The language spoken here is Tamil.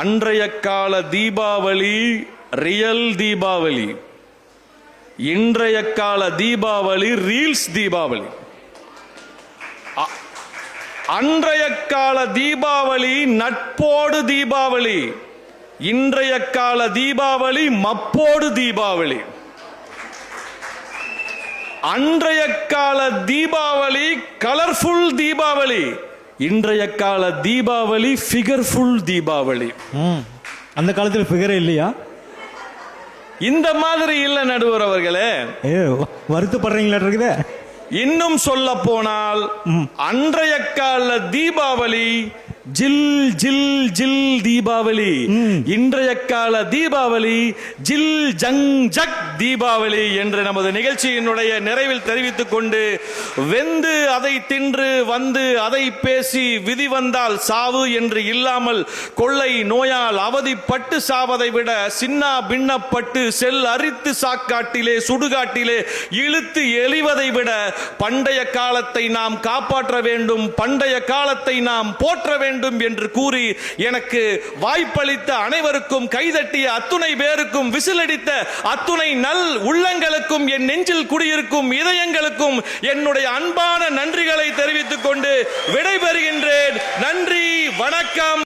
அன்றைய கால தீபாவளி ரியல் தீபாவளி. இன்றைய கால தீபாவளி ரீல்ஸ் தீபாவளி. அன்றைய கால தீபாவளி நட்போடு தீபாவளி. இன்றைய கால தீபாவளி மப்போடு தீபாவளி. அன்றைய கால தீபாவளி கலர்ஃபுல் தீபாவளி. இன்றைய கால தீபாவளி ஃபிகர்ஃபுல் தீபாவளி. ம். அந்த காலத்தில் ஃபிகரே இல்லையா? இந்த மாதிரி இல்ல நடுவர் அவர்களே. வருத்தப்படுறீங்களா இருக்குதே? இன்னும் சொல்ல போனால் அன்றைய கால தீபாவளி ஜில் ஜில் ஜில் தீபாவளி. இன்றைய கால தீபாவளி ஜில் ஜங் ஜக் தீபாவளி என்று நமது நிகழ்ச்சியினுடைய நிறைவில் தெரிவித்துக் கொண்டு வெந்து அதை தின்று வந்து அதை பேசி விதி வந்தால் சாவு என்று இல்லாமல் கொள்ளை நோயால் அவதிப்பட்டு சாவதை விட சின்னா பின்னப்பட்டு செல் அரித்து சாக்காட்டிலே சுடுகாட்டிலே இழுத்து எழிவதை விட பண்டைய காலத்தை நாம் காப்பாற்ற வேண்டும் பண்டைய காலத்தை நாம் போற்ற வேண்டும் என்று கூறி எனக்கு வாய்ப்பளித்த அனைவருக்கும் கைதட்டிய அத்துணை பேருக்கும் விசிலடித்த அத்துணை நல் உள்ளங்களுக்கும் என் நெஞ்சில் குடியிருக்கும் இதயங்களுக்கும் என்னுடைய அன்பான நன்றிகளை தெரிவித்துக் கொண்டு விடைபெறுகின்றேன். நன்றி வணக்கம்.